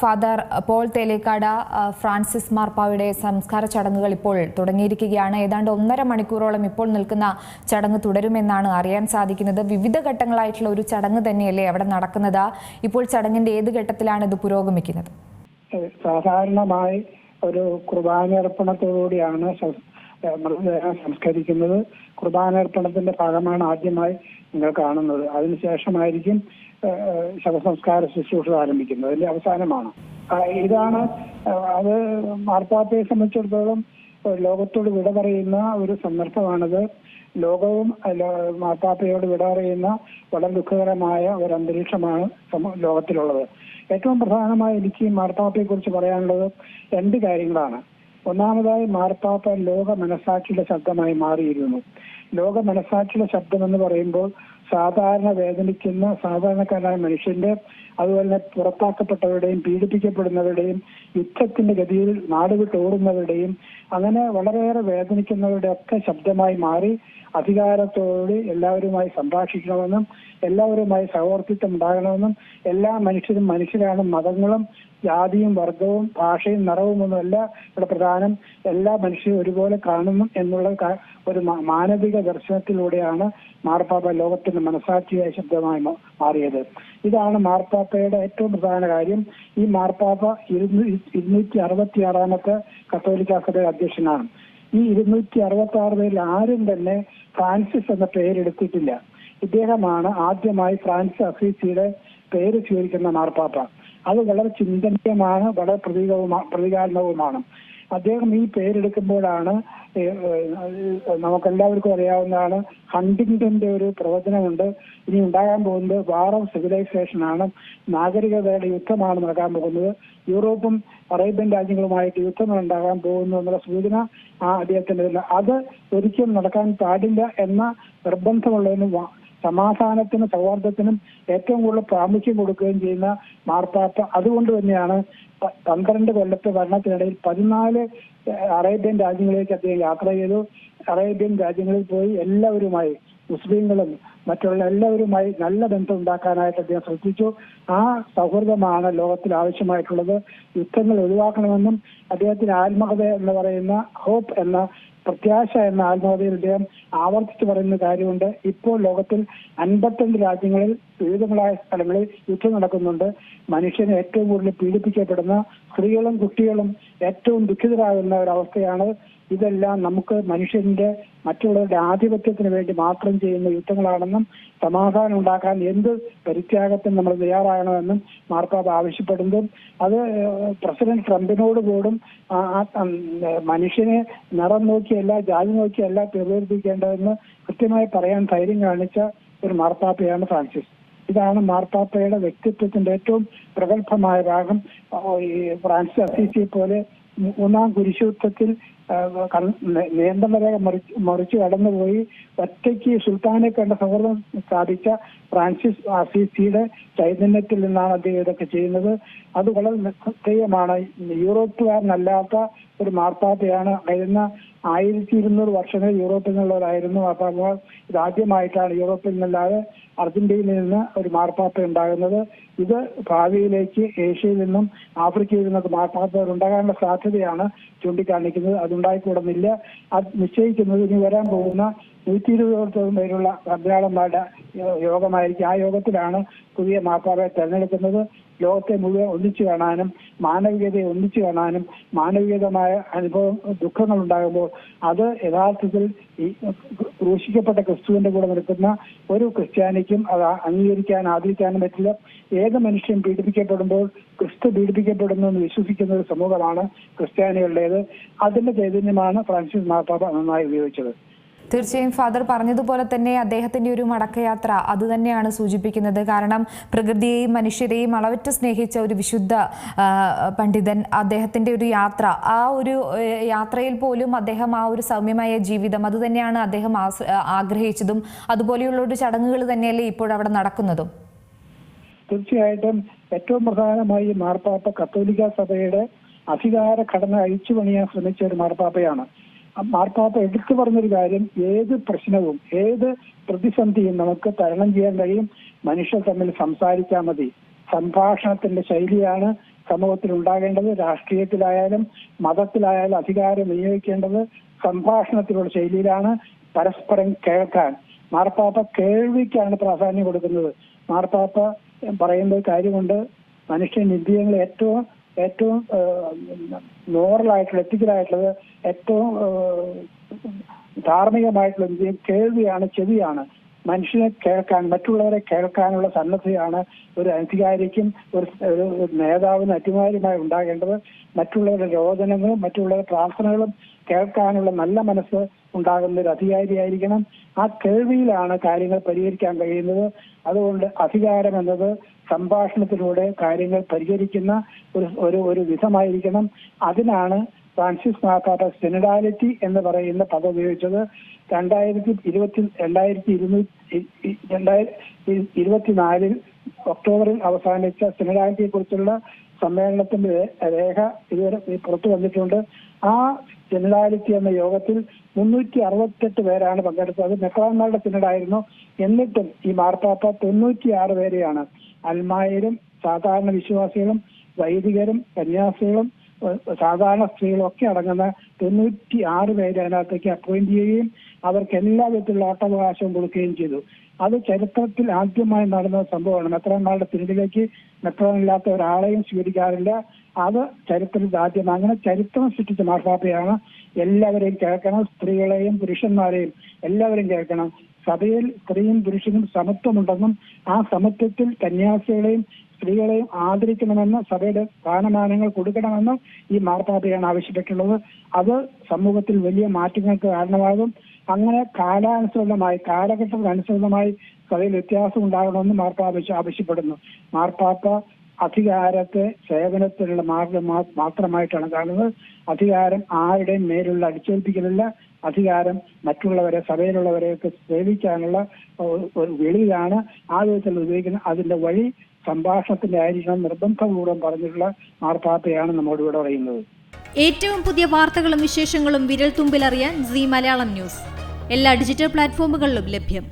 Father Paul Thelakkat Francis മാർപ്പാവയുടെ സംസ്കാര ചടങ്ങുകൾ ഇപ്പോൾ തുടങ്ങിയിരിക്കുകയാണ്. ഏതാണ്ട് ഒന്നര മണിക്കൂറോളം ഇപ്പോൾ നിൽക്കുന്ന ചടങ്ങ് തുടരുമെന്നാണ് അറിയാൻ സാധിക്കുന്നത്. വിവിധ ഘട്ടങ്ങളായിട്ടുള്ള ഒരു ചടങ്ങ് തന്നെയല്ലേ അവിടെ നടക്കുന്നത്. ഇപ്പോൾ ചടങ്ങിന്റെ ഏത് ഘട്ടത്തിലാണ് ഇത് പുരോഗമിക്കുന്നത്? സാധാരണമായി ഒരു കുർബാനർപ്പണത്തോടുകൂടിയാണ് സംസ്കരിക്കുന്നത്. കുർബാനർപ്പണത്തിന്റെ ഭാഗമാണ് ആദ്യമായി നിങ്ങൾ കാണുന്നത്. അതിനുശേഷമായിരിക്കും ശവസംസ്കാര ശുശ്രൂഷ ആരംഭിക്കുന്നത്. അതിന്റെ അവസാനമാണ്. ഇതാണ് അത് മാർപ്പാപ്പയെ സംബന്ധിച്ചിടത്തോളം ലോകത്തോട് വിട പറയുന്ന ഒരു സന്ദർഭമാണിത്. ലോകവും മാർപ്പാപ്പയോട് വിട പറയുന്ന വളരെ ദുഃഖകരമായ ഒരു അന്തരീക്ഷമാണ് ലോകത്തിലുള്ളത്. ഏറ്റവും പ്രധാനമായി എനിക്ക് മാർപ്പാപ്പയെ കുറിച്ച് പറയാനുള്ളത് രണ്ട് കാര്യങ്ങളാണ്. ഒന്നാമതായി മാർപ്പാപ്പ ലോക മനസാക്ഷിയുടെ ശബ്ദമായി മാറിയിരുന്നു. ലോക മനസാക്ഷിയുടെ ശബ്ദം എന്ന് പറയുമ്പോൾ സാധാരണ വേദനിക്കുന്ന സാധാരണക്കാരായ മനുഷ്യന്റെ അതുപോലെ തന്നെ പുറത്താക്കപ്പെട്ടവരുടെയും പീഡിപ്പിക്കപ്പെടുന്നവരുടെയും യുദ്ധത്തിന്റെ ഗതിയിൽ നാടുവിട്ട് ഓടുന്നവരുടെയും അങ്ങനെ വളരെയേറെ വേദനിക്കുന്നവരുടെ ഒക്കെ ശബ്ദമായി മാറി അധികാരത്തോട് എല്ലാവരുമായി സംഭാഷിക്കണമെന്നും എല്ലാവരുമായി സഹവർത്തിത്വം ഉണ്ടാകണമെന്നും എല്ലാ മനുഷ്യരും മനുഷ്യരാണ്. മതങ്ങളും ജാതിയും വർഗവും ഭാഷയും നിറവും ഒന്നുമല്ല ഇവിടെ പ്രധാനം. എല്ലാ മനുഷ്യരും ഒരുപോലെ കാണുന്നു എന്നുള്ള ഒരു മാനവിക ദർശനത്തിലൂടെയാണ് മാർപ്പാപ്പ ലോകത്തിന്റെ മനസാക്ഷിയായ ശബ്ദമായി മാറിയത്. ഇതാണ് മാർപ്പാപ്പയുടെ ഏറ്റവും പ്രധാന കാര്യം. ഈ മാർപ്പാപ്പ ഇരുന്നൂ- ഇരുന്നൂറ്റി അറുപത്തി ആറാമത്തെ കത്തോലിക്ക സഭയുടെ അധ്യക്ഷനാണ്. ഈ ഇരുന്നൂറ്റി അറുപത്തി ആറ് പേരിൽ ആരും തന്നെ ഫ്രാൻസിസ് എന്ന പേരെടുത്തിട്ടില്ല. ഇദ്ദേഹമാണ് ആദ്യമായി ഫ്രാൻസ് അസീസിയുടെ പേര് സ്വീകരിക്കുന്ന മാർപ്പാപ്പ. അത് വളരെ ചിന്തനീയമാണ് വളരെ പ്രതീകവുമാണ് പ്രതീകാത്മകവുമാണ് അദ്ദേഹം ഈ പേരെടുക്കുമ്പോഴാണ് നമുക്കെല്ലാവർക്കും അറിയാവുന്നതാണ് ഹണ്ടിങ്ടന്റെ ഒരു പ്രവചനമുണ്ട്. ഇനി ഉണ്ടാകാൻ പോകുന്നത് വാർ ഓഫ് സിവിലൈസേഷൻ ആണ്. നാഗരികതയുടെ യുദ്ധമാണ് നടക്കാൻ പോകുന്നത്. യൂറോപ്പും അറേബ്യൻ രാജ്യങ്ങളുമായിട്ട് യുദ്ധങ്ങൾ ഉണ്ടാകാൻ പോകുന്നു എന്നുള്ള സൂചന ആ അദ്ദേഹത്തിന്റെ അത് ഒരിക്കലും നടക്കാൻ പാടില്ല എന്ന നിർബന്ധമുള്ളതിന് സമാധാനത്തിനും സൗഹാർദ്ദത്തിനും ഏറ്റവും കൂടുതൽ പ്രാമുഖ്യം കൊടുക്കുകയും ചെയ്യുന്ന മാർപ്പാപ്പ. അതുകൊണ്ട് തന്നെയാണ് പന്ത്രണ്ട് കൊല്ലത്തെ ഭരണത്തിനിടയിൽ പതിനാല് അറേബ്യൻ രാജ്യങ്ങളിലേക്ക് അദ്ദേഹം യാത്ര ചെയ്തു. അറേബ്യൻ രാജ്യങ്ങളിൽ പോയി എല്ലാവരുമായി മുസ്ലിങ്ങളും മറ്റുള്ള എല്ലാവരുമായി നല്ല ബന്ധം ഉണ്ടാക്കാനായിട്ട് അദ്ദേഹം ശ്രദ്ധിച്ചു. ആ സൗഹൃദമാണ് ലോകത്തിൽ ആവശ്യമായിട്ടുള്ളത്. യുദ്ധങ്ങൾ ഒഴിവാക്കണമെന്നും അദ്ദേഹത്തിന് ആത്മകഥ എന്ന് പറയുന്ന ഹോപ്പ് എന്ന പ്രത്യാശ എന്ന ആത്മകഥയിൽ അദ്ദേഹം ആവർത്തിച്ച് പറയുന്ന കാര്യമുണ്ട്. ഇപ്പോൾ ലോകത്തിൽ അൻപത്തഞ്ച് രാജ്യങ്ങളിൽ വിവിധങ്ങളായ സ്ഥലങ്ങളിൽ യുദ്ധം നടക്കുന്നുണ്ട്. മനുഷ്യനെ ഏറ്റവും കൂടുതൽ പീഡിപ്പിക്കപ്പെടുന്ന സ്ത്രീകളും കുട്ടികളും ഏറ്റവും ദുഃഖിതരാകുന്ന ഒരവസ്ഥയാണ് ഇതെല്ലാം നമുക്ക് മനുഷ്യന്റെ മറ്റുള്ളവരുടെ ആധിപത്യത്തിന് വേണ്ടി മാത്രം ചെയ്യുന്ന യുദ്ധങ്ങളാണെന്നും സമാധാനം ഉണ്ടാക്കാൻ എന്ത് പരിത്യാഗത്തിന് നമ്മൾ തയ്യാറാകണമെന്നും മാർപ്പാപ്പ ആവശ്യപ്പെടുന്നതും അത് പ്രസിഡന്റ് ട്രംപിനോട് പോലും മനുഷ്യനെ നിറം നോക്കിയല്ല ജാതി നോക്കിയല്ല പ്രകീർത്തിക്കേണ്ടതെന്ന് കൃത്യമായി പറയാൻ ധൈര്യം കാണിച്ച ഒരു മാർപ്പാപ്പയാണ് ഫ്രാൻസിസ്. ഇതാണ് മാർപ്പാപ്പയുടെ വ്യക്തിത്വത്തിന്റെ ഏറ്റവും പ്രഗത്ഭമായ ഭാഗം. ഫ്രാൻസിസ് അസീസിയെ പോലെ ഒന്നാം കുരിശുദ്ധത്തിൽ നിയന്ത്രണരേഖ രേഖ മറിച്ച് കടന്നുപോയി ഒറ്റയ്ക്ക് സുൽത്താനെ കണ്ട സൗഹൃദം സ്ഥാപിച്ച ഫ്രാൻസിസ് അസീസിയുടെ ചൈതന്യത്തിൽ നിന്നാണ് അദ്ദേഹം ഇതൊക്കെ ചെയ്യുന്നത്. അത് വളരെ നിശ്ചയമാണ് യൂറോപ്പുകാരനല്ലാത്ത ഒരു മാർപ്പാത്തയാണ് കഴിഞ്ഞ ആയിരത്തി ഇരുന്നൂറ് വർഷങ്ങൾ യൂറോപ്പിൽ നിന്നുള്ളവരായിരുന്നു മാർപ്പാപ്പ. ഇതാദ്യമായിട്ടാണ് യൂറോപ്പിൽ നിന്നല്ലാതെ അർജന്റീനയിൽ നിന്ന് ഒരു മാർപ്പാപ്പ ഉണ്ടാകുന്നത്. ഇത് ഭാവിയിലേക്ക് ഏഷ്യയിൽ നിന്നും ആഫ്രിക്കയിൽ നിന്നൊക്കെ മാർപ്പാപ്പ ഉണ്ടാകാനുള്ള സാധ്യതയാണ് ചൂണ്ടിക്കാണിക്കുന്നത്. അതുണ്ടായിക്കൂടുന്നില്ല അത് നിശ്ചയിക്കുന്നത് ഇനി വരാൻ പോകുന്ന നൂറ്റി ഇരുപതോളം പേരുള്ള യോ- യോഗമായിരിക്കും. ആ യോഗത്തിലാണ് പുതിയ മാർപ്പാപ്പയെ തെരഞ്ഞെടുക്കുന്നത്. ലോകത്തെ മുഴുവൻ ഒന്നിച്ചു കാണാനും മാനവികതയെ ഒന്നിച്ചു കാണാനും മാനവികതമായ അനുഭവം ദുഃഖങ്ങൾ ഉണ്ടാകുമ്പോൾ അത് യഥാർത്ഥത്തിൽ ഈ ക്രൂശിക്കപ്പെട്ട ക്രിസ്തുവിന്റെ കൂടെ നിൽക്കുന്ന ഒരു ക്രിസ്ത്യാനിക്കും അത് അംഗീകരിക്കാൻ ആദരിക്കാനും പറ്റില്ല. ഏത് മനുഷ്യൻ പീഡിപ്പിക്കപ്പെടുമ്പോൾ ക്രിസ്തു പീഡിപ്പിക്കപ്പെടുന്നു എന്ന് വിശ്വസിക്കുന്ന ഒരു സമൂഹമാണ് ക്രിസ്ത്യാനികളുടേത്. അതിന്റെ ചൈതന്യമാണ് ഫ്രാൻസിസ് മാർപ്പാപ്പ നന്നായി ഉപയോഗിച്ചത്. തീർച്ചയായും ഫാദർ പറഞ്ഞതുപോലെ തന്നെ അദ്ദേഹത്തിന്റെ ഒരു മടക്കയാത്ര അത് തന്നെയാണ് സൂചിപ്പിക്കുന്നത്. കാരണം പ്രകൃതിയെയും മനുഷ്യരെയും അളവറ്റ സ്നേഹിച്ച ഒരു വിശുദ്ധ പണ്ഡിതൻ അദ്ദേഹത്തിന്റെ ഒരു യാത്ര ആ ഒരു യാത്രയിൽ പോലും അദ്ദേഹം ആ ഒരു സൗമ്യമായ ജീവിതം അത് തന്നെയാണ് അദ്ദേഹം ആഗ്രഹിച്ചതും അതുപോലെയുള്ള ഒരു ചടങ്ങുകൾ തന്നെയല്ലേ ഇപ്പോഴവിടെ നടക്കുന്നതും? തീർച്ചയായിട്ടും ഏറ്റവും പ്രധാനമായി മാർപ്പാപ്പ കത്തോലിക്ക സഭയുടെ അധികാര ഘടന അഴിച്ചു പണിയാൻ ശ്രമിച്ച ഒരു മാർപ്പാപ്പയാണ്. മാർപ്പാപ്പ എടുത്തു പറഞ്ഞൊരു കാര്യം ഏത് പ്രശ്നവും ഏത് പ്രതിസന്ധിയും നമുക്ക് തരണം ചെയ്യാൻ കഴിയും. മനുഷ്യർ തമ്മിൽ സംസാരിച്ചാൽ മതി. സംഭാഷണത്തിന്റെ ശൈലിയാണ് സമൂഹത്തിൽ ഉണ്ടാകേണ്ടത്. രാഷ്ട്രീയത്തിലായാലും മതത്തിലായാലും അധികാരം വിനിയോഗിക്കേണ്ടത് സംഭാഷണത്തിലുള്ള ശൈലിയിലാണ്. പരസ്പരം കേൾക്കാൻ. മാർപ്പാപ്പ കേൾവിക്കാണ് പ്രാധാന്യം കൊടുക്കുന്നത്. മാർപ്പാപ്പ പറയുന്ന കാര്യമുണ്ട്. മനുഷ്യൻ ഇന്ത്യയിൽ ഏറ്റവും ഏറ്റവും മോറലായിട്ടുള്ള എത്തിക്കലായിട്ടുള്ളത് ഏറ്റവും ധാർമ്മികമായിട്ടുള്ള ഇന്ത്യയിൽ കേൾവിയാണ് ചെവിയാണ്. മനുഷ്യനെ കേൾക്കാൻ മറ്റുള്ളവരെ കേൾക്കാനുള്ള സന്നദ്ധയാണ് ഒരു അധികാരിക്കും ഒരു ഒരു നേതാവിനും അധികാരിയുമായി ഉണ്ടാകേണ്ടത്. മറ്റുള്ളവരുടെ രോദനങ്ങളും മറ്റുള്ളവരുടെ പ്രാർത്ഥനകളും കേൾക്കാനുള്ള നല്ല മനസ്സ് ഉണ്ടാകുന്ന ഒരു അധികാരിയായിരിക്കണം. ആ കേൾവിയിലാണ് കാര്യങ്ങൾ പരിഹരിക്കാൻ കഴിയുന്നത്. അതുകൊണ്ട് അധികാരം എന്നത് സംഭാഷണത്തിലൂടെ കാര്യങ്ങൾ പരിഹരിക്കുന്ന ഒരു ഒരു വിധമായിരിക്കണം. അതിനാണ് ഫ്രാൻസിസ് മാർപ്പാപ്പ സെനഡാലിറ്റി എന്ന് പറയുന്ന പദം ഉപയോഗിച്ചത്. രണ്ടായിരത്തി ഇരുപത്തി രണ്ടായിരത്തി ഇരുന്നൂറ്റി രണ്ടായിരത്തി ഇരുപത്തിനാലിൽ ഒക്ടോബറിൽ അവസാനിച്ച സെനഡാലിറ്റിയെ കുറിച്ചുള്ള സമ്മേളനത്തിന്റെ രേഖ ഇതുവരെ പുറത്തു വന്നിട്ടുണ്ട്. ആ ജനറാലിറ്റി എന്ന യോഗത്തിൽ മുന്നൂറ്റി അറുപത്തെട്ട് പേരാണ് പങ്കെടുത്തത്. അത് മെത്രാന്മാരുടെ സിനഡായിരുന്നു എന്നിട്ടും ഈ മാർപ്പാപ്പ തൊണ്ണൂറ്റിയാറ് പേരെയാണ്. അൽമായരും സാധാരണ വിശ്വാസികളും വൈദികരും കന്യാസികളും സാധാരണ സ്ത്രീകളൊക്കെ അടങ്ങുന്ന തൊണ്ണൂറ്റി ആറ് പേരെ അതിനകത്തേക്ക് അപ്പോയിന്റ് ചെയ്യുകയും അവർക്ക് എല്ലാ വിധത്തിലുള്ള ഓട്ടവകാശവും കൊടുക്കുകയും ചെയ്തു. അത് ചരിത്രത്തിൽ ആദ്യമായി നടന്ന സംഭവമാണ്. മെത്രാന്മാരുടെ പിന്നിലേക്ക് മെത്രാനില്ലാത്ത ഒരാളെയും സ്വീകരിക്കാറില്ല. അത് ചരിത്രത്തിൽ ആദ്യം അങ്ങനെ ചരിത്രം സൃഷ്ടിച്ച മാർപ്പാപ്പയാണ് എല്ലാവരെയും കേൾക്കണം സ്ത്രീകളെയും പുരുഷന്മാരെയും എല്ലാവരെയും കേൾക്കണം. സഭയിൽ സ്ത്രീയും പുരുഷനും സമത്വമുണ്ടെന്നും ആ സമത്വത്തിൽ കന്യാസികളെയും സ്ത്രീകളെയും ആദരിക്കണമെന്ന് സഭയുടെ സ്ഥാനമാനങ്ങൾ കൊടുക്കണമെന്ന് ഈ മാർപ്പാപ്പയാണ് ആവശ്യപ്പെട്ടുള്ളത് അത് സമൂഹത്തിൽ വലിയ മാറ്റങ്ങൾക്ക് കാരണമാകും. അങ്ങനെ കാലാനുസൃതമായി കാലഘട്ടത്തിനനുസൃതമായി സഭയിൽ വ്യത്യാസം ഉണ്ടാകണമെന്ന് മാർപ്പാപ്പ ആവശ്യ- ആവശ്യപ്പെടുന്നു. മാർപ്പാപ്പ അധികാരത്തെ സേവനത്തിനുള്ള മാർഗം മാത്രമായിട്ടാണ് കാണുന്നത്. അധികാരം ആരുടെയും മേലുള്ള അടിച്ചേൽപ്പിക്കലില്ല. അധികാരം മറ്റുള്ളവരെ സഭയിലുള്ളവരെയൊക്കെ സേവിക്കാനുള്ള വെളിയിലാണ് ആ വിധത്തിൽ ഉപയോഗിക്കുന്നത് അതിന്റെ വഴി സംഭാഷണത്തിന്റെ ആയിരിക്കണം നിർബന്ധപൂർവം പറഞ്ഞിട്ടുള്ള മാർപ്പാപ്പയാണ് നമ്മോട് ഇവിടെ പറയുന്നത്. ഏറ്റവും പുതിയ വാർത്തകളും വിശേഷങ്ങളും വിരൽ തുമ്പിലറിയാൻ സി മലയാളം ന്യൂസ്. എല്ലാ ഡിജിറ്റൽ പ്ലാറ്റ്ഫോമുകളിലും ലഭ്യം.